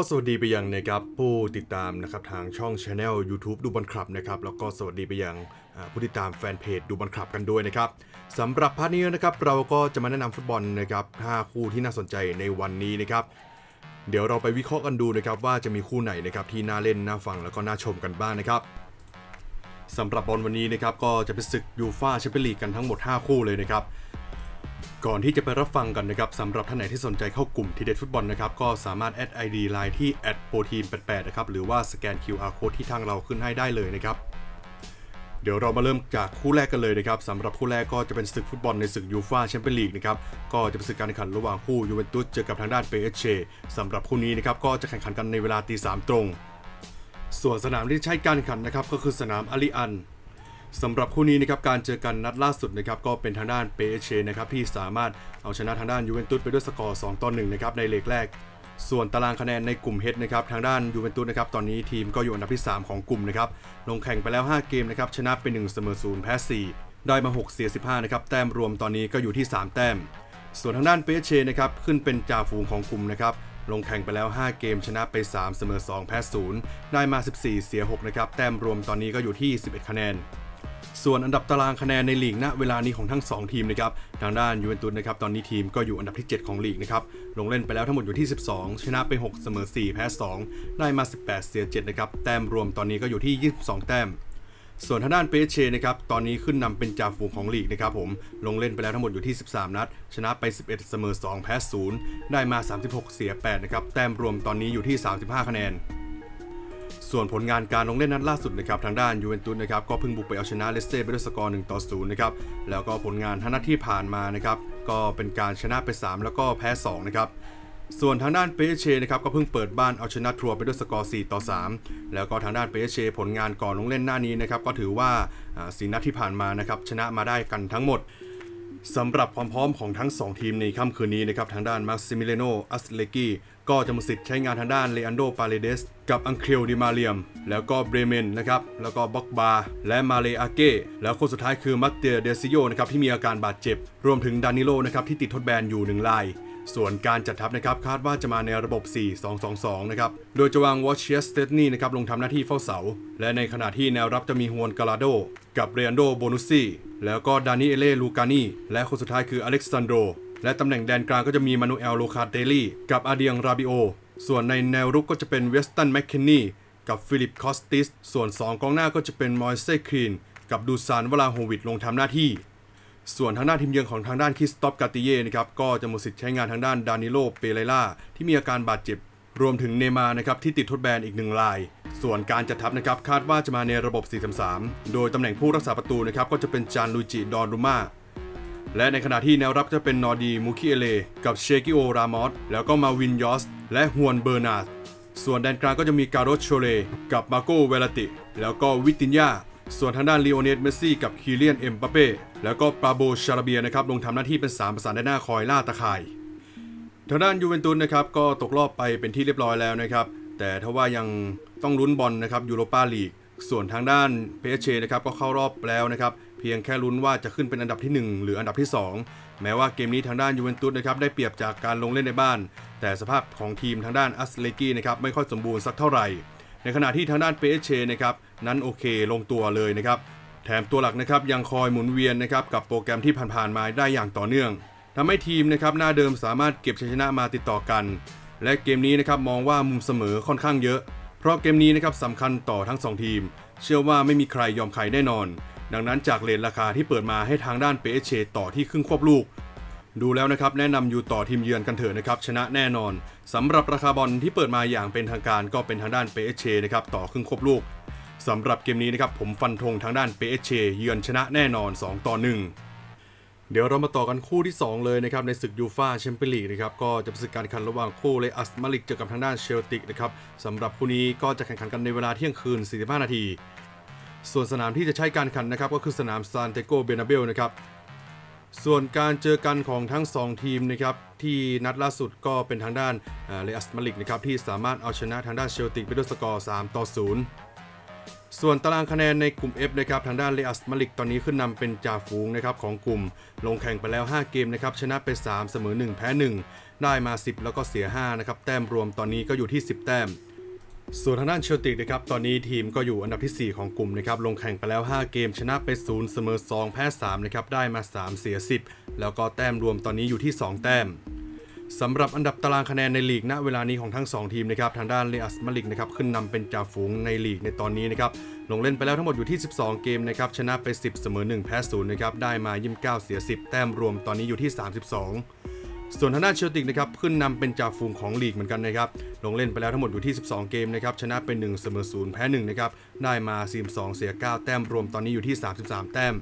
็สวัสดีไปยังนะครับผู้ติดตามนะครับทางช่อง Channel YouTube ดูบอลคลับนะครับแล้วก็สวัสดีไปยังผู้ติดตามแฟนเพจดูบอลคลับกันด้วยนะครับสำหรับพาร์ทนี้นะครับเราก็จะมาแนะนำฟุตบอลนะครับ5คู่ที่น่าสนใจในวันนี้นะครับเดี๋ยวเราไปวิเคราะห์กันดูนะครับว่าจะมีคู่ไหนนะครับที่น่าเล่นน่าฟังแล้วก็น่าชมกันบ้างนะครับสำหรับบอลวันนี้นะครับก็จะเป็นศึกยูฟ่าแชมเปี้ยนลีกกันทั้งหมด 5 คู่เลยนะครับ ก่อนที่จะไปรับฟังกันนะครับสำหรับท่านไหนที่สนใจเข้ากลุ่มทีเด็ดฟุตบอลนะครับก็สามารถแอด ID Line ที่ p r o t e a m 8 8นะครับหรือว่าสแกน QR Code ที่ทางเราขึ้นให้ได้เลยนะครับเดี๋ยวเรามาเริ่มจากคู่แรกกันเลยนะครับสำหรับคู่แรกก็จะเป็นศึกฟุตบอลในศึกยูฟ่าแชมเปี้ยนลีกนะครับก็จะเป็นศึกการแข่งขันระหว่างคู่ยูเวนตุสเจอกับทางด้านเปเชสำหรับคู่นี้นะครับก็จะแข่งขันกันในเวลาตีสามตรง ส่วนสนามที่ใช้การแข่งขันนะครับก็คือสนามอาลีอัน สำหรับคู่นี้นะครับการเจอกันนัดล่าสุดนะครับก็เป็นทางด้านเปเชนะครับที่สามารถเอาชนะทางด้านยูเวนตุสไปด้วยสกอร์ 2 ต่อ 1 นะครับในเลกแรก ส่วนตารางคะแนนในกลุ่มเฮดนะครับทางด้านยูเวนตุสนะครับตอนนี้ทีมก็อยู่อันดับที่ 3 ของกลุ่มนะครับลงแข่งไปแล้ว 5 เกมนะครับชนะไป1เสมอ0แพ้4 ได้มา 6 เสีย 15 นะครับแต้มรวมตอนนี้ก็อยู่ที่ 3 แต้ม ส่วนทางด้านเปเชนะครับขึ้นเป็นจ่าฝูงของกลุ่มนะครับลงแข่งไปแล้ว 5 เกมชนะไป 3 เสมอ 2 แพ้ 0 ได้มา 14 เสีย 6 นะครับ แต้มรวมตอนนี้ก็อยู่ที่ 11 คะแนน ส่วนอันดับตารางคะแนนในลีกณเวลานี้ของทั้ง 2 ทีมนะครับทางด้านยูเวนตุสนะครับตอนนี้ทีมก็อยู่อันดับที่ 7 ของลีกนะครับลงเล่นไปแล้วทั้งหมดอยู่ที่ 12 ชนะไป 6 เสมอ 4 แพ้ 2 ได้มา 18 เสีย 7 นะครับ แต้มรวมตอนนี้ก็อยู่ที่ 22 แต้ม ส่วนทางด้านเปเชนะครับตอนนี้ขึ้นนำเป็นจ่าฝูงของลีกนะครับผมลงเล่นไปแล้วทั้งหมดอยู่ที่ 13 นัด ชนะไป 11 เสมอ 2 แพ้ 0 ได้มา 36 เสีย 8 นะครับแต้มรวมตอนนี้อยู่ที่ 35 คะแนน ส่วนผลงานการลงเล่นนัดล่าสุดนะครับทางด้านยูเวนตุสนะครับก็เพิ่งบุกไปเอาชนะเลสเต้ไปด้วยสกอร์1ต่อ0นะครับแล้วก็ผลงานทั้งนัดที่ผ่านมานะครับก็เป็นการชนะไป 3 แล้วก็แพ้2นะครับส่วนทางด้านเปเชนะครับก็เพิ่งเปิดบ้านเอาชนะทัวร์ไปด้วยสกอร์ 4 ต่อ 3 แล้วก็ทางด้านเปเชผลงานก่อนลงเล่นหน้านี้นะครับก็ถือว่าสีนัดที่ผ่านมานะครับชนะมาได้กันทั้งหมดสำหรับความพร้อมของทั้ง 2 ทีมในค่ำคืนนี้นะครับทางด้านมาซิมิเลโนอัสเลกี ก็จะมาสิทธิ์ใช้งานทางด้านเลอันโดปาเลเดสกับอังเคลดิมาเลียม แล้วก็เบรเมนนะครับ แล้วก็บ็อกบา และมาเลอาเก้ แล้วคนสุดท้ายคือมัตเตเดซิโยนะครับที่มีอาการบาดเจ็บ รวมถึงดานิโลนะครับที่ติดทดแบนอยู่หนึ่งลาย ส่วนการจัดทัพนะครับคาดว่าจะมาในระบบ 4-2-2-2 นะครับ โดยจะวางวอชเชสเตนนี่นะครับลงทำหน้าที่เฝ้าเสา และในขณะที่แนวรับจะมีฮวนกาลาโด กับเรอันโดโบนุซี่ แล้วก็ดานิเอเล่ลูกานีและคนสุดท้ายคืออเล็กซานโด และตำแหน่งแดนกลางก็จะมีมานูเอลโลคาเตลี่กับอาเดียงราบิโอ ส่วนในแนวรุกก็จะเป็นเวสตันแมคเคนนีกับฟิลิปคอสติส ส่วน 2 กองหน้าก็จะเป็นมอยเซครีนกับดูซานวลาโฮวิดลงทำหน้าที่ ส่วนทางด้านทีมเยือนของทางด้านคริสตอฟกาติเย่นะครับก็จะหมดสิทธิ์ใช้งานทางด้านดานิโลเปเรล่าที่มีอาการบาดเจ็บ รวมถึงเนมานะครับที่ติดทดแบนอีกหนึ่งราย ส่วนการจัดทัพนะครับคาดว่าจะมาในระบบ 4-3-3 โดยตำแหน่งผู้รักษาประตูนะครับก็จะเป็นจานลูจิดอนรูมา และในขณะที่แนวรับจะเป็นนอร์ดีมูคิเอเล กับเชกิโอรามอสแล้วก็มาวินยอส และฮวนเบอร์นาร์ดส่วนแดนกลางก็จะมีการโรชโชเล กับมาโกเวลติ แล้วก็วิตินยาส่วนทางด้านลีโอเนสเมสซี่กับคีเลียนเอ็มปาเป้แล้วก็ปาโบชาราเบียนะครับลงทำหน้าที่เป็น 3 ประสานด้านหน้าคอยล่าตะข่าย ทางด้านยูเวนตุสนะครับก็ตกรอบไปเป็นที่เรียบร้อยแล้วนะครับ แต่ถ้าว่ายังต้องลุ้นบอลนะครับยูโรปาลีกส่วนทางด้านเพเชนะครับก็เข้ารอบแล้วนะครับ เพียงแค่ลุ้นว่าจะขึ้นเป็นอันดับที่ 1 หรืออันดับที่ 2 แม้ว่าเกมนี้ทางด้านยูเวนตุสนะครับได้เปรียบจากการลงเล่นในบ้าน แต่สภาพของทีมทางด้านอัสเลกีนะครับไม่ค่อยสมบูรณ์สักเท่าไหร่ ในขณะที่ทางด้านเปเชนะครับนั้นโอเคลงตัวเลยนะครับแถมตัวหลักนะครับยังคอยหมุนเวียนนะครับกับโปรแกรมที่ผ่านๆมาได้อย่างต่อเนื่องทำให้ทีมนะครับหน้าเดิมสามารถเก็บชัยชนะมาติดต่อกัน และเกมนี้นะครับมองว่ามุมเสมอค่อนข้างเยอะ เพราะเกมนี้นะครับสำคัญต่อทั้ง 2 ทีม เชื่อว่าไม่มีใครยอมใครแน่นอน ดังนั้นจากเลทราคาที่เปิดมาให้ทางด้านเปเชต่อที่ครึ่งควบลูก ดูแล้วนะครับแนะนำอยู่ต่อทีมเยือนกันเถอะนะครับชนะแน่นอนสำหรับราคาบอลที่เปิดมาอย่างเป็นทางการก็เป็นทางด้านเปเชนะครับต่อครึ่งควบลูกสำหรับเกมนี้นะครับผมฟันธงทางด้านเปเชเยือนชนะแน่นอน 2 ต่อ 1เดี๋ยวเรามาต่อกันคู่ที่ 2 เลยนะครับ ในศึกยูฟาแชมเปี้ยนลีกนะครับก็จะเป็นศึกการแข่งขันระหว่างคู่เลอัสมาลิกเจอกับทางด้านเชลติกนะครับสำหรับคู่นี้ก็จะแข่งขันกันในเวลาเที่ยงคืน 45 นาที ส่วนสนามที่จะใช้การแข่งขันนะครับก็คือสนามซานเตโกเบนาเบลนะครับส่วนการเจอกันของทั้ง 2 ทีมนะครับที่นัดล่าสุดก็เป็นทางด้านเลอัสมาลิกนะครับที่สามารถเอาชนะทางด้านเชลติกไปด้วยสกอร์ 3 ต่อ 0 ส่วนตารางคะแนนในกลุ่ม F นะครับทางด้านเลอัสมาลิกตอนนี้ขึ้นนำเป็นจ่าฝูงนะครับของกลุ่มลงแข่งไปแล้ว 5 เกมนะครับชนะไป 3 เสมอ 1 แพ้ 1 ได้มา 10 แล้วก็เสีย5นะครับแต้มรวมตอนนี้ก็อยู่ที่ 10 แต้ม ส่วนทางด้านเชลติกนะครับตอนนี้ทีมก็อยู่อันดับทีสี่ 4 ของกลุ่มนะครับลงแข่งไปแล้ว 5 เกมชนะไป 0 เสมอ 2 แพ้ 3 นะครับได้มา 3 เสีย 10 แล้วก็แต้มรวมตอนนี้อยู่ที่ 2 แต้มสำหรับอันดับตารางคะแนนในลีกณเวลานี้ของทั้ง 2 ทีมนะครับทางด้านเลอัสมาลิกนะครับขึ้นนำเป็นจ่าฝูงในลีกในตอนนี้นะครับลงเล่นไปแล้วทั้งหมดอยู่ที่ 12 เกมนะครับชนะไป 10 เสมอ 1 แพ้ 0 นะครับได้มา 29 เสีย 10 แต้มรวมตอนนี้อยู่ที่ 32 ส่วนทางด้านเชลติกนะครับขึ้นนำเป็นจ่าฝูงของลีกเหมือนกันนะครับลงเล่นไปแล้วทั้งหมดอยู่ที่ 12 เกมนะครับชนะเป็น 1 เสมอ0แพ้1นะครับได้มา 42 เสีย 9 แต้มรวมตอนนี้อยู่ที่ 33 แต้ม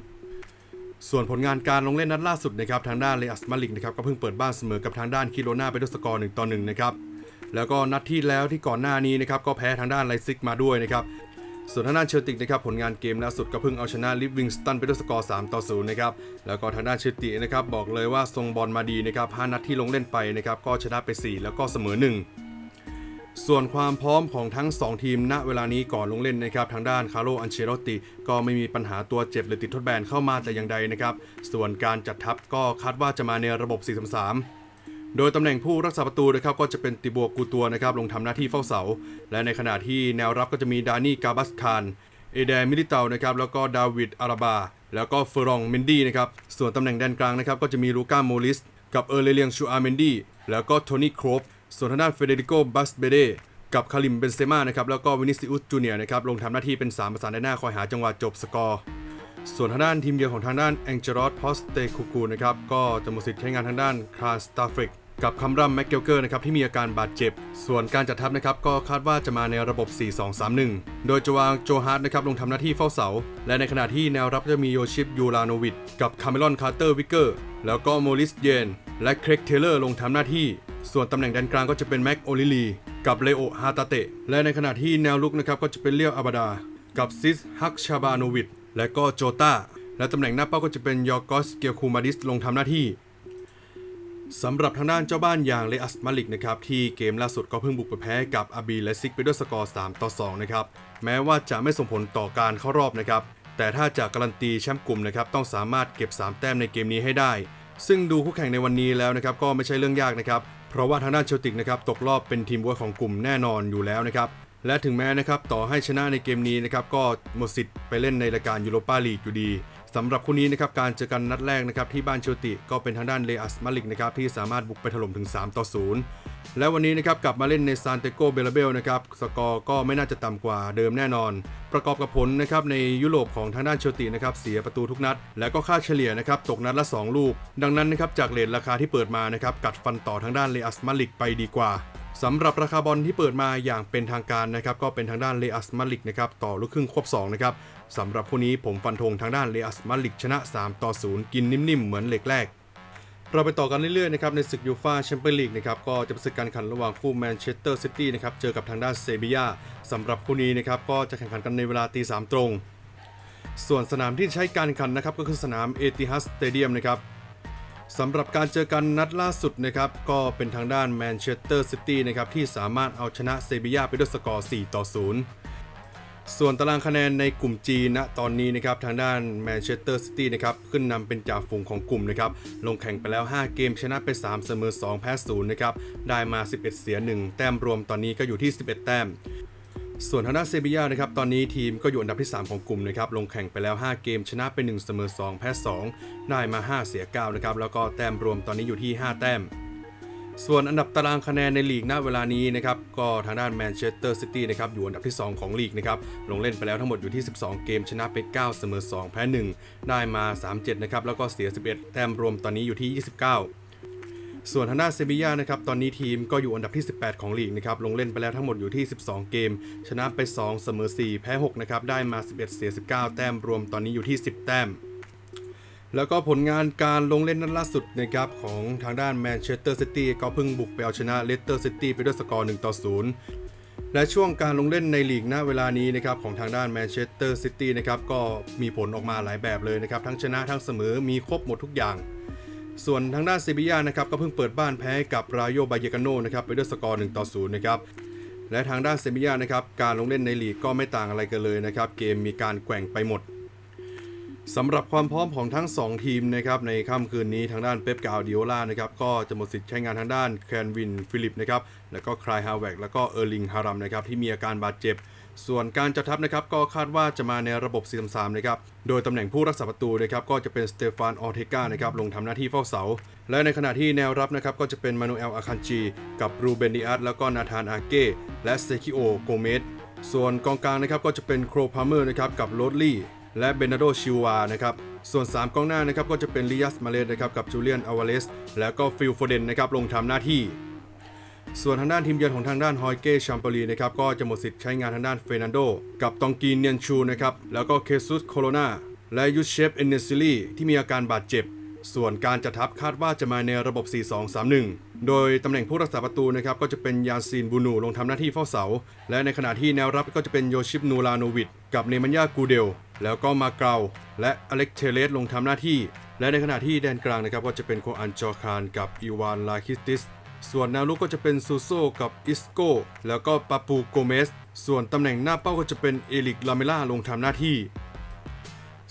ส่วนผลงานการลงเล่นนัดล่าสุดนะครับทางด้านเลอัสมาลิกนะครับก็เพิ่งเปิดบ้านเสมอกับทางด้านคิโรนาไปด้วยสกอร์1ต่อ1นะครับแล้วก็นัดที่แล้วที่ก่อนหน้านี้นะครับก็แพ้ทางด้านไลซิกมาด้วยนะครับ ส่วนทางด้านเชลติกนะครับผลงานเกมล่าสุดก็เพิ่งเอาชนะลิฟวิงสตันไปด้วยสกอร์ 3 ต่อ 0 นะครับ แล้วก็ทางด้านเชลตินะครับบอกเลยว่าทรงบอลมาดีนะครับ5นัดที่ลงเล่นไปนะครับก็ชนะไป 4 แล้วก็เสมอ 1ส่วนความพร้อมของทั้ง 2 ทีมณเวลานี้ก่อนลงเล่นนะครับ ทางด้านคาร์โลอันเชโรติ ก็ไม่มีปัญหาตัวเจ็บหรือติดทดแบนเข้ามาแต่อย่างใดนะครับ ส่วนการจัดทัพก็คาดว่าจะมาในระบบ 4-3-3 โดยตำแหน่งผู้รักษาประตูนะครับก็จะเป็นติบวกูตัวนะครับลงทำหน้าที่เฝ้าเสา และในขณะที่แนวรับก็จะมีดานี่กาบัสคาน เอเดมิลิเตานะครับแล้วก็ดาวิดอาราบา แล้วก็เฟรองเมนดี้นะครับส่วนตำแหน่งแดนกลางนะครับก็จะมีลูก้าโมลิส กับเออร์เลเลียงชูอาร์เมนดี้แล้วก็โทนี่โครบส่วนทางด้านเฟเดริโกบัสเบเดกับคาริมเบนเซม่านะครับแล้วก็วินิซิอุสจูเนียร์นะครับลงทำหน้าที่เป็น 3 ประสานในหน้าคอยหาจังหวะจบสกอร์ ส่วนทางด้านทีมเยือนของทางด้านแองเจรอสพอสเตคูกูนะครับก็จะหมดสิทธิ์ใช้งานทางด้านคาร์สตาฟริกกับคัมรัมแม็กเกลเกอร์นะครับที่มีอาการบาดเจ็บ ส่วนการจัดทัพนะครับก็คาดว่าจะมาในระบบ 4-2-3-1 โดยจะวางโจฮาร์ดนะครับลงทำหน้าที่เฝ้าเสา และในขณะที่แนวรับจะมีโยชิปยูลาโนวิดกับคาเมลอนคาร์เตอร์วิกเกอร์แล้วก็โมลิสเยน และเครกเทเลอร์ลงทำหน้าที่ ส่วนตำแหน่งแดนกลางก็จะเป็นแม็กโอลิลีกับเลโอฮาตาเตะและในขณะที่แนวลุกนะครับก็จะเป็นเลียวอาบดา กับซิสฮักชาบาโนวิด และก็โจตาและตำแหน่งหน้าเป้าก็จะเป็นยอร์กอสเกียคูมาดิสลงทำหน้าที่สำหรับทางด้านเจ้าบ้านอย่างเลอัสมาลิกนะครับที่เกมล่าสุดก็เพิ่งบุกไปแพ้กับอาบีและซิกไปด้วยสกอร์ 3 ต่อ 2 นะครับ แม้ว่าจะไม่ส่งผลต่อการเข้ารอบนะครับ แต่ถ้าจะการันตีแชมป์กลุ่มนะครับต้องสามารถเก็บ 3 แต้มในเกมนี้ให้ได้ ซึ่งดูคู่แข่งในวันนี้แล้วนะครับก็ไม่ใช่เรื่องยากนะครับ เพราะว่าทางด้านเชลติกนะครับตกรอบเป็นทีมบวของกลุ่มแน่นอนอยู่แล้วนะครับ และถึงแม้นะครับต่อให้ชนะในเกมนี้นะครับก็หมดสิทธิ์ไปเล่นในรายการยูโรปาลีกอยู่ดี สำหรับคู่นี้นะครับการเจอกันนัดแรกนะครับที่บ้านเชลติก็เป็นทางด้านเลอัสมาลิกนะครับที่สามารถบุกไปถล่มถึง 3 ต่อ 0 และวันนี้นะครับกลับมาเล่นในซานเตโกเบลเบลนะครับสกอร์ก็ไม่น่าจะต่ำกว่าเดิมแน่นอน ประกอบกับผลนะครับในยุโรปของทางด้านเชลตินะครับเสียประตูทุกนัด และก็ค่าเฉลี่ยนะครับตกนัดละ 2 ลูก ดังนั้นนะครับจากเลทราคาที่เปิดมานะครับกัดฟันต่อทางด้านเลอัสมาลิกไปดีกว่าสำหรับราคาบอลที่เปิดมาอย่างเป็นทางการนะครับก็เป็นทางด้านเลอัสมาลิกนะครับต่อลูกครึ่งควบ2นะครับ สำหรับคู่นี้ผมฟันธงทางด้านเลอัสมาลิกชนะ 3 ต่อ 0 กินนิ่มๆ เหมือนเหล็กแรก เราไปต่อกันเรื่อยๆนะครับในศึกยูฟาแชมเปี้ยนลีกนะครับก็จะเป็นศึกการแข่งขันระหว่างคู่แมนเชสเตอร์ซิตี้นะครับเจอกับทางด้านเซบียาสำหรับคู่นี้นะครับก็จะแข่งขันกันในเวลาตีสามตรง ส่วนสนามที่ใช้การแข่งขันนะครับก็คือสนามเอติฮัสสเตเดียมนะครับสำหรับการเจอกันนัดล่าสุดนะครับก็เป็นทางด้านแมนเชสเตอร์ซิตี้นะครับที่สามารถเอาชนะเซบียาไปด้วยสกอร์4ต่อ0 ส่วนตารางคะแนนในกลุ่ม G ณตอนนี้นะครับทางด้านแมนเชสเตอร์ซิตี้นะครับขึ้นนำเป็นจ่าฝูงของกลุ่มนะครับลงแข่งไปแล้ว 5 เกมชนะไป 3 เสมอ 2 แพ้0นะครับได้มา 11 เสีย 1 แต้มรวมตอนนี้ก็อยู่ที่ 11 แต้มส่วนทางด้านเซบียานะครับตอนนี้ทีมก็อยู่อันดับที่ 3 ของกลุ่มนะครับลงแข่งไปแล้ว 5 เกมชนะไป 1 เสมอ 2 แพ้ 2 ได้มา 5 เสีย 9 นะครับแล้วก็แต้มรวมตอนนี้อยู่ที่ 5 แต้ม ส่วนอันดับตารางคะแนนในลีกณเวลานี้นะครับก็ทางด้านแมนเชสเตอร์ซิตี้นะครับอยู่อันดับที่ 2 ของลีกนะครับลงเล่นไปแล้วทั้งหมดอยู่ที่ 12 เกมชนะไป 9 เสมอ 2 แพ้ 1 ได้มา 37 นะครับแล้วก็เสีย 11 แต้มรวมตอนนี้อยู่ที่ 29ส่วนทางด้านเซบียานะครับตอนนี้ทีมก็อยู่อันดับที่ 18 ของลีกนะครับลงเล่นไปแล้วทั้งหมดอยู่ที่ 12 เกม ชนะไป 2 เสมอ 4 แพ้ 6 นะครับ ได้มา 11 เสีย 19 แต้มรวมตอนนี้อยู่ที่ 10 แต้ม แล้วก็ผลงานการลงเล่นนัดล่าสุดนะครับของทางด้านแมนเชสเตอร์ซิตี้ก็เพิ่งบุกไปเอาชนะเลสเตอร์ซิตี้ไปด้วยสกอร์1ต่อ0และช่วงการลงเล่นในลีกณเวลานี้นะครับของทางด้านแมนเชสเตอร์ซิตี้นะครับก็มีผลออกมาหลายแบบเลยนะครับทั้งชนะทั้งเสมอมีครบหมดทุกอย่าง ส่วนทางด้านเซบียานะครับก็เพิ่งเปิดบ้านแพ้กับรายโยบายเยกาโนนะครับไปด้วยสกอร์1ต่อ0นะครับและทางด้านเซบียานะครับการลงเล่นในลีกก็ไม่ต่างอะไรกันเลยนะครับเกมมีการแกว่งไปหมด สำหรับความพร้อมของทั้ง 2 ทีมนะครับในค่ำคืนนี้ทางด้านเป๊ปกาดิโอล่านะครับก็จะหมดสิทธิ์ใช้งานทางด้านแคนวินฟิลิปนะครับแล้วก็คลายฮาวเวกแล้วก็เออร์ลิงฮารัมนะครับที่มีอาการบาดเจ็บ ส่วนการจัดทัพนะครับก็คาดว่าจะมาในระบบ 4-3-3นะครับโดยตำแหน่งผู้รักษาประตูนะครับก็จะเป็นสเตฟานออเทกานะครับลงทำหน้าที่เฝ้าเสา และในขณะที่แนวรับนะครับก็จะเป็นมานูเอลอาคันจีกับรูเบนดิอัสแล้วก็นาธานอาเก้และเซคิโอโกเมสส่วนกองกลางนะครับก็จะเป็นโครพาเมอร์นะครับกับโรดลี่ และเบนาโดชิวานะครับส่วน 3กองหน้านะครับก็จะเป็นลิยัสมาเลสนะครับกับจูเลียนอวาเลสแล้วก็ฟิลโฟเดนนะครับลงทำหน้าที่ ส่วนทางด้านทีมเยือนของทางด้านฮอยเก้ชัมเปอรีนะครับก็จะหมดสิทธิ์ใช้งานทางด้านเฟรนันโด กับตองกีเนียนชูนะครับแล้วก็เคซุสโคโรนาและยูเชฟเอนเนซิลีที่มีอาการบาดเจ็บ ส่วนการจัดทัพคาดว่าจะมาในระบบ 4-2-3-1 โดยตำแหน่งผู้รักษาประตูนะครับก็จะเป็นยาซีนบูนูลงทำหน้าที่เฝ้าเสา และในขณะที่แนวรับก็จะเป็นโยชิปนูลาโนวิดกับเนมันยากูเดล แล้วก็มาเกาและอเล็กเทเลสลงทำหน้าที่ และในขณะที่แดนกลางนะครับก็จะเป็นโคอันจอคารกับอีวานลาคิสติส ส่วนแนวลุกก็จะเป็นซูโซกับอิสโกแล้วก็ปาปูโกเมส ส่วนตำแหน่งหน้าเป้าก็จะเป็นเอลิกลาเมล่าลงทำหน้าที่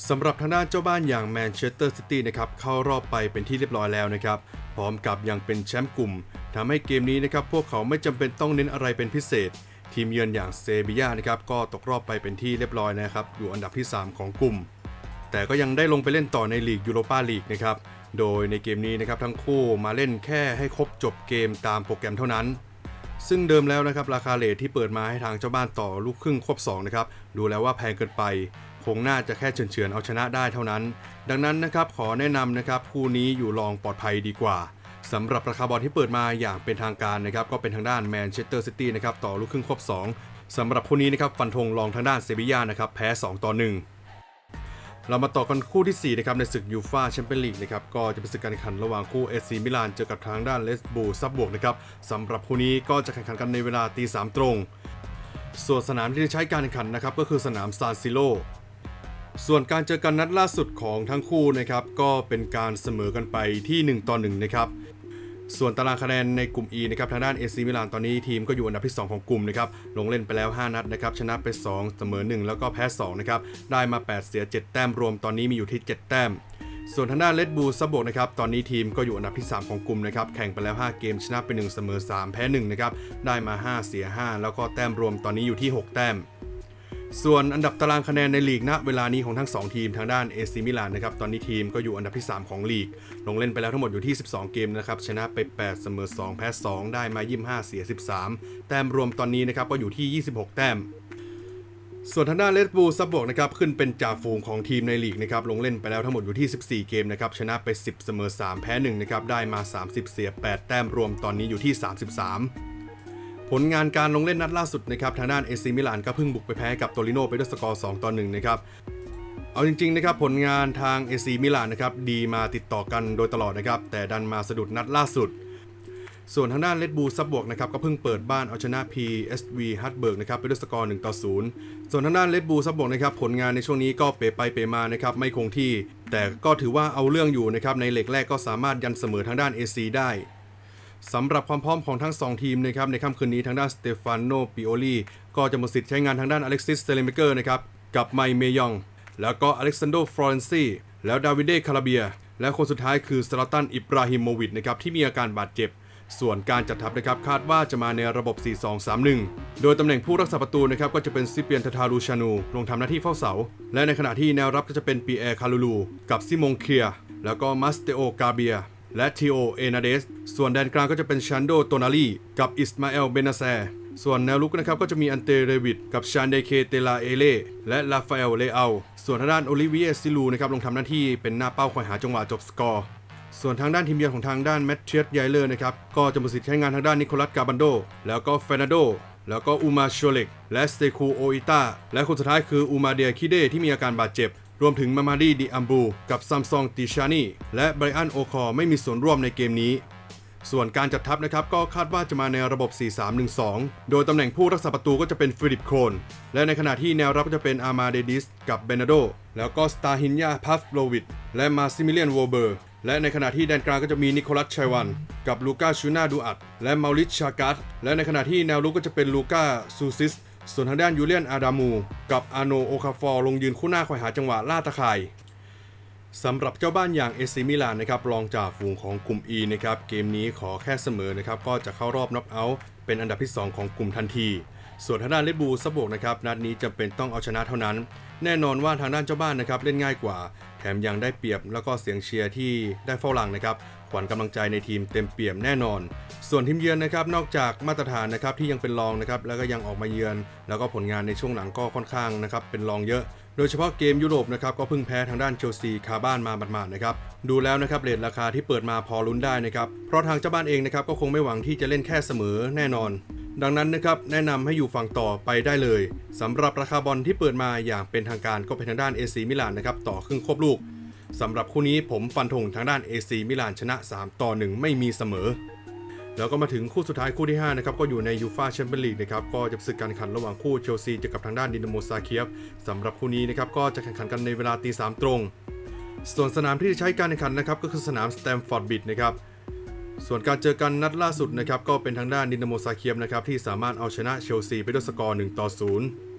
สำหรับทางด้านเจ้าบ้านอย่างแมนเชสเตอร์ซิตี้นะครับเข้ารอบไปเป็นที่เรียบร้อยแล้วนะครับ พร้อมกับยังเป็นแชมป์กลุ่มทำให้เกมนี้นะครับพวกเขาไม่จำเป็นต้องเน้นอะไรเป็นพิเศษ ทีมเยือนอย่างเซบียานะครับก็ตกรอบไปเป็นที่เรียบร้อยนะครับอยู่อันดับที่ 3 ของกลุ่ม แต่ก็ยังได้ลงไปเล่นต่อในลีกยูโรปาลีกนะครับโดยในเกมนี้นะครับทั้งคู่มาเล่นแค่ให้ครบจบเกมตามโปรแกรมเท่านั้น ซึ่งเดิมแล้วนะครับราคาเลทที่เปิดมาให้ทางเจ้าบ้านต่อลูกครึ่งครบ2นะครับดูแล้วว่าแพงเกินไป คงน่าจะแค่เฉือนๆเอาชนะได้เท่านั้น ดังนั้นนะครับขอแนะนำนะครับคู่นี้อยู่รองปลอดภัยดีกว่าสำหรับราคาบอลที่เปิดมาอย่างเป็นทางการนะครับก็เป็นทางด้านแมนเชสเตอร์ซิตี้นะครับต่อลูกครึ่งครบ2สำหรับคู่นี้นะครับฟันธงรองทางด้านเซบียานะครับแพ้ 2 ต่อ 1 เรามาต่อกันคู่ที่ 4 นะครับในศึกยูฟาแชมเปี้ยนลีกนะครับก็จะเป็นศึกการแข่งขันระหว่างคู่เอซีมิลานเจอกับทางด้านเลสบูซับบวกนะครับสำหรับคู่นี้ก็จะแข่งขันกันในเวลาตีสามตรง ส่วนสนามที่ใช้การแข่งขันนะครับก็คือสนามซานซิโล ส่วนการเจอกันนัดล่าสุดของทั้งคู่นะครับก็เป็นการเสมอกันไปที่ 1 ต่อ 1 นะครับส่วนตารางคะแนนในกลุ่ม E นะครับทางด้านเอซีมิลานตอนนี้ทีมก็อยู่อันดับที่ 2 ของกลุ่มนะครับลงเล่นไปแล้ว 5 นัดนะครับชนะไป 2 เสมอ 1 แล้วก็แพ้ 2 นะครับ ได้มา 8 เสีย 7 แต้มรวมตอนนี้มีอยู่ที่ 7 แต้ม ส่วนทางด้านเลดบูซับบกนะครับตอนนี้ทีมก็อยู่อันดับที่ 3 ของกลุ่มนะครับแข่งไปแล้ว 5 เกมชนะไป 1 เสมอ 3 แพ้ 1 นะครับได้มา 5 เสีย 5 แล้วก็แต้มรวมตอนนี้อยู่ที่ 6 แต้ม ส่วนอันดับตารางคะแนนในลีกณเวลานี้ของทั้ง 2 ทีมทางด้านเอซีมิลานนะครับตอนนี้ทีมก็อยู่อันดับที่ 3 ของลีก ลงเล่นไปแล้วทั้งหมดอยู่ที่ 12 เกมนะครับชนะไป 8 เสมอ 2 แพ้ 2 ได้มา 25 เสีย 13 แต้มรวมตอนนี้นะครับก็อยู่ที่ 26 แต้มส่วนทางด้านเลดบูซับบวกนะครับขึ้นเป็นจ่าฝูงของทีมในลีกนะครับลงเล่นไปแล้วทั้งหมดอยู่ที่ 14 เกมนะครับชนะไป 10 เสมอ 3 แพ้1นะครับได้มา 30 เสีย 8 แต้มรวมตอนนี้อยู่ที่ 33 ผลงานการลงเล่นนัดล่าสุดนะครับทางด้านเอซีมิลานก็เพิ่งบุกไปแพ้กับโตริโนไปด้วยสกอร์2ต่อ1นะครับเอาจริงๆนะครับผลงานทางเอซีมิลานนะครับดีมาติดต่อกันโดยตลอดนะครับแต่ดันมาสะดุดนัดล่าสุด ส่วนทางด้านเลดบูซับบวกนะครับก็เพิ่งเปิดบ้านเอาชนะ PSV ฮัตเบิร์กนะครับไปด้วยสกอร์1ต่อ0ส่วนทางด้านเลดบูซับบวกนะครับผลงานในช่วงนี้ก็เปไปเปมานะครับไม่คงที่ แต่ก็ถือว่าเอาเรื่องอยู่นะครับในเหล็กแรกก็สามารถยันเสมอทางด้าน AC ได้ สำหรับความพร้อมของทั้ง 2 ทีมนะครับในค่ำคืนนี้ทางด้านสเตฟานโนปิโอลีก็จะหมดสิทธิ์ใช้งานทางด้านอเล็กซิสเซเลเมเกอร์นะครับกับไมเมยอง แล้วก็อเล็กซานโดฟลอเรนซีแล้วดาวิเดคาราเบีย และคนสุดท้ายคือสลาตันอิบราฮิโมวิชนะครับที่มีอาการบาดเจ็บ ส่วนการจัดทัพนะครับคาดว่าจะมาในระบบ 4-2-3-1 โดยตำแหน่งผู้รักษาประตูนะครับก็จะเป็นซิเปียนทาทารูชานู ลงทำหน้าที่เฝ้าเสา และในขณะที่แนวรับก็จะเป็นปีแอร์คาลูลู กับซิมงเคีย แล้วก็มัสเตโอกาเบีย และทีโอเอนาเดส ส่วนแดนกลางก็จะเป็นชันโดโตนาลีกับอิสมาเอลเบนาแซส่วนแนวลุกนะครับก็จะมีอันเตเรวิดกับชานเดเคเตลาเอเล่และลาฟาเอลเลอาส่วนทางด้านโอลิเวียซิลูนะครับลงทำหน้าที่เป็นหน้าเป้าคอยหาจังหวะจบสกอร์ส่วนทางด้านทีมเยือนของทางด้านแมตเชียสไยเลอร์นะครับก็จะมดสิทธิ์ใช้งานทางด้านนิโคลัสกาบันโด แล้วก็เฟนาโด แล้วก็อูมาโชเล็กและสเตคูโออิต้าและคนสุดท้ายคืออูมาเดียคิเดที่มีอาการบาดเจ็บ รวมถึงมามาดีดิอัมบูกับซัมซองติชานีและไบรอันโอคอไม่มีส่วนร่วมในเกมนี้ ส่วนการจัดทัพนะครับก็คาดว่าจะมาในระบบ 4-3-1-2 โดยตำแหน่งผู้รักษาประตูก็จะเป็นฟิลิปโครน และในขณะที่แนวรับก็จะเป็นอามาเดดิสกับเบนาโด แล้วก็สตาฮินยาพัฟโลวิดและมาซิมิเลียนโวเบอร์และในขณะที่แดนกลางก็จะมีนิโคลัสชัยวัน กับลูก้าชูนาดูอัดและมาริชชากัสและในขณะที่แนวรุกก็จะเป็นลูก้าซูซิส ส่วนทางด้านยูเลียนอาดามู กับอาโนโอคาฟอร์ลงยืนคู่หน้าคอยหาจังหวะล่าตะข่ายสำหรับเจ้าบ้านอย่างเอซิมิลานนะครับรองจากฝูงของกลุ่ม E นะครับเกมนี้ขอแค่เสมอนะครับก็จะเข้ารอบน็อกเอาท์เป็นอันดับที่ 2 ของกลุ่มทันที ส่วนทางด้านเลดบูซับกนะครับนัดนี้จำเป็นต้องเอาชนะเท่านั้น แน่นอนว่าทางด้านเจ้าบ้านนะครับเล่นง่ายกว่า แถมยังได้เปรียบแล้วก็เสียงเชียร์ที่ได้เฝ้าหลังนะครับ ขวัญกำลังใจในทีมเต็มเปี่ยมแน่นอน ส่วนทีมเยือนนะครับนอกจากมาตรฐานนะครับที่ยังเป็นรองนะครับแล้วก็ยังออกมาเยือน แล้วก็ผลงานในช่วงหลังก็ค่อนข้างนะครับเป็นรองเยอะ โดยเฉพาะเกมยุโรปนะครับก็เพิ่งแพ้ทางด้านเชลซีคาบ้านมาหมาดๆนะครับดูแล้วนะครับเรทราคาที่เปิดมาพอลุ้นได้นะครับเพราะทางเจ้าบ้านเองนะครับก็คงไม่หวังที่จะเล่นแค่เสมอแน่นอนดังนั้นนะครับแนะนำให้อยู่ฝั่งต่อไปได้เลยสำหรับราคาบอลที่เปิดมาอย่างเป็นทางการก็เป็นทางด้าน AC มิลานนะครับต่อครึ่งครบลูก สำหรับคู่นี้ผมฟันธงทางด้าน AC มิลานชนะ 3 ต่อ 1 ไม่มีเสมอ แล้วก็มาถึงคู่สุดท้ายคู่ที่ 5 นะครับ ก็อยู่ในยูฟาแชมเปี้ยนลีกนะครับ ก็จะศึกการแข่งขันระหว่างคู่เชลซีเจอกับทางด้านดินาโมซาเคียฟสำหรับคู่นี้นะครับก็จะแข่งขันกันในเวลาตีสามตรง ส่วนสนามที่จะใช้การแข่งขันนะครับก็คือสนามสแตมฟอร์ดบิดนะครับส่วนการเจอกันนัดล่าสุดนะครับก็เป็นทางด้านดินาโมซาเคียฟนะครับที่สามารถเอาชนะเชลซีไปด้วยสกอร์1ต่อ0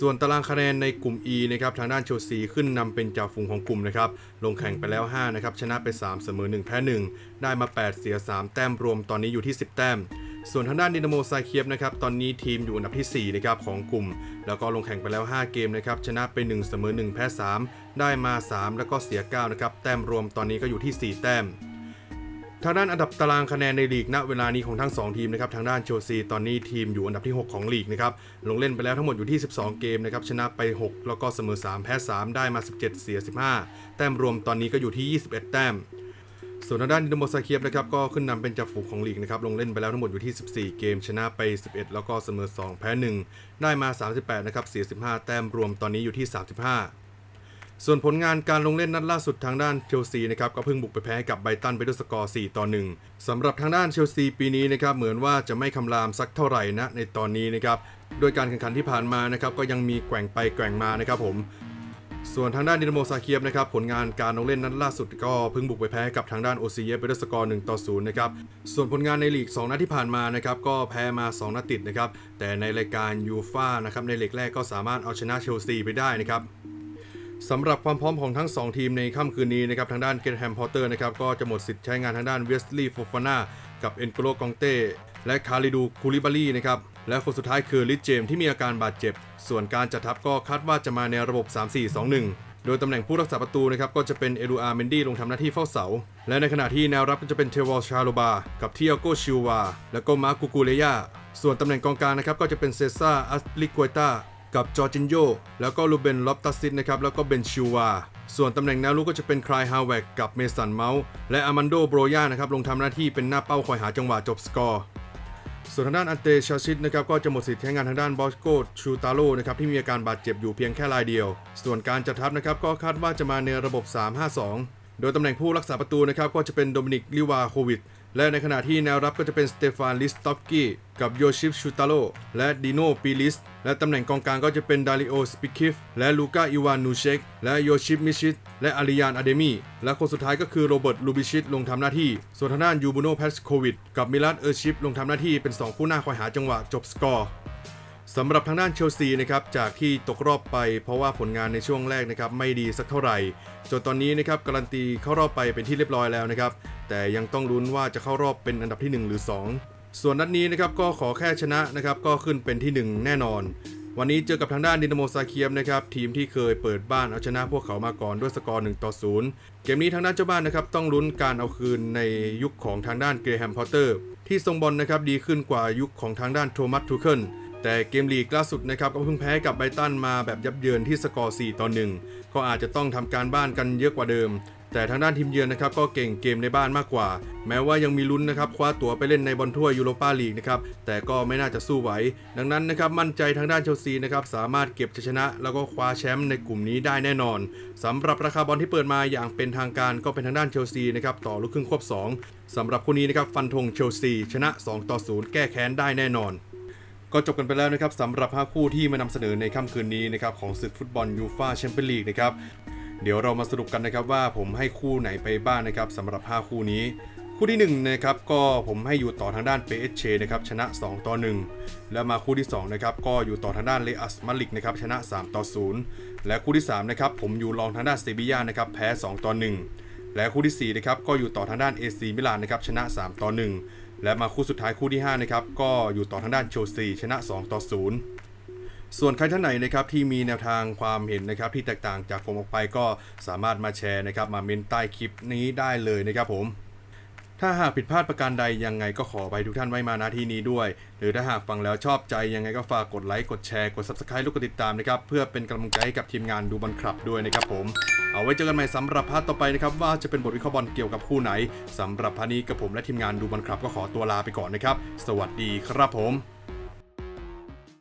ส่วนตารางคะแนนในกลุ่ม E นะครับทางด้านเชลซีขึ้นนำเป็นจ่าฝูงของกลุ่มนะครับลงแข่งไปแล้ว5นะครับชนะไป 3 เสมอ 1 แพ้ 1 ได้มา 8 เสีย 3 แต้มรวมตอนนี้อยู่ที่ 10 แต้ม ส่วนทางด้านดินาโมซาเคียฟนะครับตอนนี้ทีมอยู่อันดับที่4นะครับของกลุ่ม แล้วก็ลงแข่งไปแล้ว 5 เกมนะครับชนะไป 1 เสมอ 1 แพ้ 3 ได้มา 3 แล้วก็เสีย9นะครับแต้มรวมตอนนี้ก็อยู่ที่ 4 แต้ม ทางด้านอันดับตารางคะแนนในลีกณเวลานี้ของทั้ง 2 ทีมนะครับทางด้านเชลซีตอนนี้ทีมอยู่อันดับที่ 6 ของลีกนะครับลงเล่นไปแล้วทั้งหมดอยู่ที่ 12 เกมนะครับชนะไป 6 แล้วก็เสมอ 3 แพ้ 3 ได้มา 17 เสีย 15 แต้มรวมตอนนี้ก็อยู่ที่ 21 แต้ม ส่วนทางด้านดินโมซาเคียฟนะครับก็ขึ้นนำเป็นจ่าฝูงของลีกนะครับลงเล่นไปแล้วทั้งหมดอยู่ที่ 14 เกม ชนะไป 11 แล้วก็เสมอ 2 แพ้ 1 ได้มา 38 นะครับเสีย 15 แต้มรวมตอนนี้อยู่ที่ 35 ส่วนผลงานการลงเล่นนัดล่าสุดทางด้านเชลซีนะครับก็เพิ่งบุกไปแพ้กับไบตันไปด้วยสกอร์ 4 ต่อ 1 สำหรับทางด้านเชลซีปีนี้นะครับเหมือนว่าจะไม่คำรามสักเท่าไหร่นะในตอนนี้นะครับโดยการแข่งขันที่ผ่านมานะครับก็ยังมีแกว่งไปแกว่งมานะครับผมส่วนทางด้านดินโมซาเคียฟนะครับผลงานการลงเล่นนัดล่าสุดก็เพิ่งบุกไปแพ้กับทางด้านโอซีเอไปด้วยสกอร์1ต่อ0นะครับส่วนผลงานในลีก 2 นัดที่ผ่านมานะครับก็แพ้มา 2 นัดติดนะครับแต่ในรายการยูฟ่านะครับในเล็กแรกก็สามารถเอาชนะเชลซีไปได้นะครับ สำหรับความพร้อมของทั้ง 2 ทีมในค่ำคืนนี้นะครับทางด้านเกรแฮมพอตเตอร์นะครับก็จะหมดสิทธิ์ใช้งานทางด้านเวสลีย์ฟฟาน่ากับเอ็นโกโลกองเต้และคาริดูคูลิบารีนะครับและคนสุดท้ายคือลิทเจมที่มีอาการบาดเจ็บ ส่วนการจัดทัพก็คาดว่าจะมาในระบบ 3-4-2-1 โดยตำแหน่งผู้รักษาประตูนะครับก็จะเป็นเอดูอาร์เมนดี้ลงทำหน้าที่เฝ้าเสา และในขณะที่แนวรับก็จะเป็นเทวอลชาโลบา กับเทียโกชิวา และก็มาร์กูกูเลยาส่วนตำแหน่งกองกลางนะครับก็จะเป็นเซซ่าอัสลิกวยตา กับจอร์จินโยแล้วก็ลูเบนล็อปตัสซิสนะครับแล้วก็เบนชิวาส่วนตำแหน่งแนวลุกก็จะเป็นคลายฮาวเวกกับเมสันเมาส์และอามันโดโบรยานะครับลงทำหน้าที่เป็นหน้าเป้าคอยหาจังหวะจบสกอร์ส่วนทางด้านอันเตชาชิตนะครับก็จะหมดสิทธิ์ใช้งานทางด้านบอสโกชูตาโลนะครับที่มีอาการบาดเจ็บอยู่เพียงแค่รายเดียว ส่วนการจัดทัพนะครับก็คาดว่าจะมาในระบบ 3-5-2 โดยตำแหน่งผู้รักษาประตูนะครับก็จะเป็นโดมินิกลิวาโควิด และในขณะที่แนวรับก็จะเป็นสเตฟานลิสตอฟกี้กับโยชิฟชูตาโลและดิโนปีลิส และตำแหน่งกองกลางก็จะเป็นดาริโอสปิคิฟและลูก้าอิวานนูเชกและโยชิฟมิชิต และอาริยานอเดมีและคนสุดท้ายก็คือโรเบิร์ตลูบิชิตลงทำหน้าที่ ส่วนทางด้านยูบูโนแพสโควิดกับมิลันเออร์ชิปลงทำหน้าที่เป็น 2 คู่หน้าคอยหาจังหวะจบสกอร์สำหรับทางด้านเชลซีนะครับจากที่ตกรอบไปเพราะว่าผลงานในช่วงแรกนะครับไม่ดีสักเท่าไหร่จนตอนนี้นะครับการันตีเข้ารอบไปเป็นที่เรียบร้อยแล้วนะครับ แต่ยังต้องลุ้นว่าจะเข้ารอบเป็นอันดับที่ 1 หรือ 2 ส่วนนัดนี้นะครับก็ขอแค่ชนะนะครับก็ขึ้นเป็นที่ 1 แน่นอน วันนี้เจอกับทางด้านดินาโมซาเคียมนะครับทีมที่เคยเปิดบ้านเอาชนะพวกเขามาก่อนด้วยสกอร์1ต่อ0เกมนี้ทางด้านเจ้าบ้านนะครับต้องลุ้นการเอาคืนในยุคของทางด้านเกรแฮมพอตเตอร์ที่ทรงบอลนะครับดีขึ้นกว่ายุคของทางด้านโทมัสทูเคิลแต่เกมลีกล่าสุดนะครับก็เพิ่งแพ้กับไบรตันมาแบบยับเยินที่สกอร์ 4 ต่อ 1 ก็อาจจะต้องทำการบ้านกันเยอะกว่าเดิมแต่ทางด้านทีมเยือนนะครับก็เก่งเกมในบ้านมากกว่า แม้ว่ายังมีลุ้นนะครับคว้าตั๋วไปเล่นในบอลถ้วยยูโรปาลีกนะครับแต่ก็ไม่น่าจะสู้ไหว ดังนั้นนะครับมั่นใจทางด้านเชลซีนะครับสามารถเก็บชัยชนะ แล้วก็คว้าแชมป์ในกลุ่มนี้ได้แน่นอนสำหรับราคาบอลที่เปิดมาอย่างเป็นทางการก็เป็นทางด้านเชลซีนะครับต่อลูกครึ่งควบ 2สำหรับคู่นี้นะครับฟันธงเชลซีชนะ 2 ต่อ 0 แก้แค้นได้แน่นอนก็จบกันไปแล้วนะครับสำหรับ 5 คู่ที่มานำเสนอในค่ำคืนนี้นะครับของศึกฟุตบอลยูฟาแชมเปี้ยนลีกนะครับ เดี๋ยวเรามาสรุปกันนะครับว่าผมให้คู่ไหนไปบ้างนะครับสำหรับ 5 คู่นี้ คู่ที่1นะครับก็ผมให้อยู่ต่อทางด้านเปเชนะครับชนะ 2 ต่อ 1 แล้วมาคู่ที่2นะครับก็อยู่ต่อทางด้านเลอัสมาลิกนะครับชนะ 3 ต่อ 0 และคู่ที่3นะครับผมอยู่รองทางด้านเซบียานะครับแพ้ 2 ต่อ 1 และคู่ที่4นะครับก็อยู่ต่อทางด้านเอซีมิลานนะครับชนะ 3 ต่อ 1 และมาคู่สุดท้ายคู่ที่5นะครับก็อยู่ต่อทางด้านโชซีชนะ 2 ต่อ 0 ส่วนใครท่านไหนนะครับที่มีแนวทางความเห็นนะครับที่แตกต่างจากผมออกไปก็สามารถมาแชร์นะครับมาเมนใต้คลิปนี้ได้เลยนะครับผมถ้าหากผิดพลาดประการใดยังไงก็ขอไปทุกท่านไว้มาณที่นี้ด้วย หรือถ้าหากฟังแล้วชอบใจยังไงก็ฝากกดไลค์กดแชร์กด subscribe ลูกกดติดตามนะครับ เพื่อเป็นกำลังใจให้กับทีมงานดูบอลคลับด้วยนะครับผม เอาไว้เจอกันใหม่สำหรับพาร์ทต่อไปนะครับ ว่าจะเป็นบทวิเคราะห์บอลเกี่ยวกับคู่ไหนสำหรับพาร์ทนี้กับผมและทีมงานดูบอลคลับก็ขอตัวลาไปก่อนนะครับ สวัสดีครับผม